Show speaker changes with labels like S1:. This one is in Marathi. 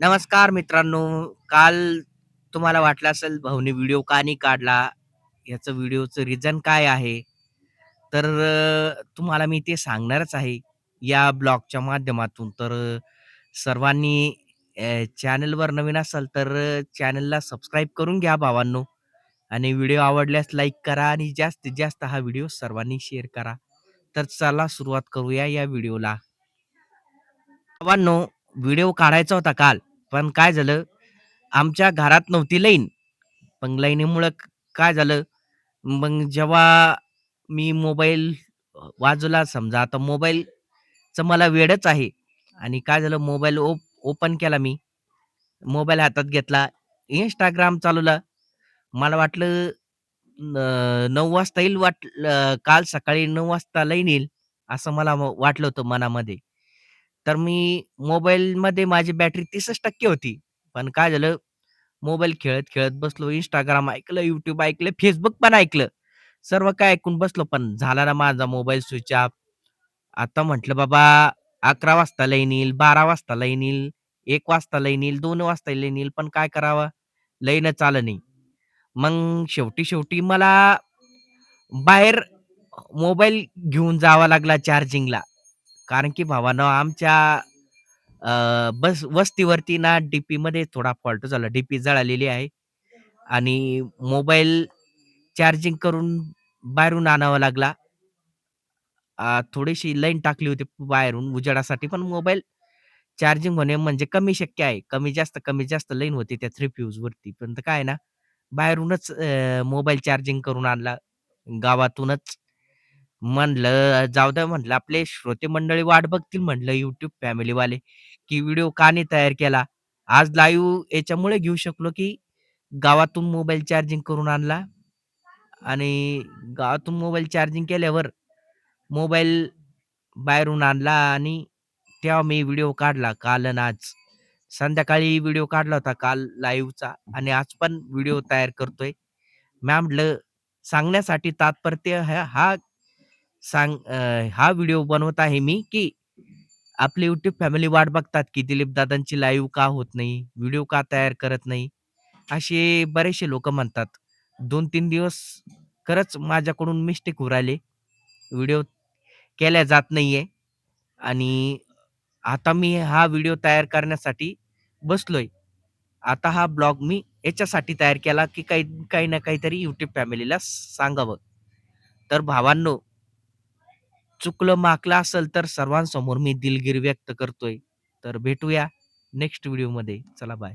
S1: नमस्कार मित्रांनो. काल तुम्हाला वाटलं असेल भाऊनी व्हिडिओ का नाही काढला? याचं व्हिडिओचं रिझन काय आहे? तर अ, तुम्हाला मी ते सांगणारच आहे या ब्लॉगच्या माध्यमातून. तर अ, सर्वांनी अ, चॅनलवर नवीन असाल तर अ, चॅनलला सबस्क्राईब करून घ्या भावांनो आणि व्हिडिओ आवडल्यास लाईक करा आणि जास्तीत जास्त हा व्हिडिओ सर्वांनी शेअर करा. तर चला सुरुवात करूया या व्हिडिओला. भावांनो, व्हिडिओ काढायचा होता काल, पण काय झालं, आमच्या घरात नव्हती लाईन. पण लाईनीमुळं क काय झालं, मग जेव्हा मी मोबाईल वाजवला बाजूला समजा आता मोबाईलचं मला वेडच आहे आणि काय झालं मोबाईल ओप ओपन केला मी. मोबाईल हातात घेतला, इंस्टाग्राम चालवला. मला वाटलं न 9 वाजता येईल वाट काल सकाळी नऊ वाजता लाईन येईल, असं मला म वाटलं होतं मनामध्ये. तर मी मोबाईलमध्ये माझी बॅटरी 30% होती. पण काय झालं, मोबाईल खेळत-खेळत बसलो. Instagram ऐकलं, YouTube ऐकलं, Facebook पण ऐकलं. सर्व काय ऐकून बसलो, पण झाला ना माझा मोबाईल स्विच ऑफ. आता म्हटलं बाबा 11 वाजता लाईन येईल, 12 वाजता लाईन येईल, 1 वाजता लाईन येईल, 2 वाजता लाईन येईल, पण काय करावं? लाईनच आलं नाही. मग शेवटी-शेवटी मला बाहेर मोबाईल घेऊन जावा लागला चार्जिंगला. कारण की भावानं आमच्या अ, बस वस्तीवरती ना डीपीमध्ये थोडा फॉल्ट झाला. डीपी जळालेली आहे आणि मोबाईल चार्जिंग करून बाहेरून आणावा लागला. अ, थोडीशी लाईन टाकली होती बाहेरून उजेडासाठी, पण मोबाईल चार्जिंग होणे म्हणजे कमी शक्य आहे. कमी जास्त, कमी जास्त लाईन होती त्या 3 फ्यूजवरती. पण काय आहे ना, बाहेरूनच अ, मोबाईल चार्जिंग करून आणला गावातूनच. म्हणलं जाऊ द्या म्हटलं आपले श्रोते मंडळी वाट बघतील म्हटलं YouTube फॅमिलीवाले, की व्हिडिओ का नाही तयार केला. आज लाईव्ह याच्यामुळे घेऊ शकलो, की गावातून मोबाईल चार्जिंग करून आणला आणि गावातून मोबाईल चार्जिंग केल्यावर मोबाईल बाहेरून आणला आणि तेव्हा मी व्हिडिओ काढला काल आणि आज. संध्याकाळी व्हिडिओ काढला होता काल लाईव्हचा आणि आज पण व्हिडिओ तयार करतोय. मॅम म्हटलं सांगण्यासाठी तात्पर्य हा हा सांग अ, हा व्हिडिओ बनवत आहे मी, की आपली YouTube फॅमिली वाट बघतात, की दिलीप दादांची लाईव्ह का होत नाही? व्हिडिओ का तयार करत नाही? असे बरेचसे लोकं म्हणतात. 2-3 दिवस खरंच माझ्याकडून मिस्टेक होऊ राहिले. व्हिडिओ केल्या जात नाहीये आणि आता मी हा व्हिडिओ तयार करण्यासाठी बसलोय. आता हा ब्लॉग मी याच्यासाठी तयार केला, की काही काही ना काहीतरी YouTube फॅमिलीला सांगावं. तर भावांनो चुकलं-माकलं असेल तर सर्वांसमोर मी दिलगिरी व्यक्त करतोय. तर भेटूया नेक्स्ट व्हिडिओमध्ये. चला बाय.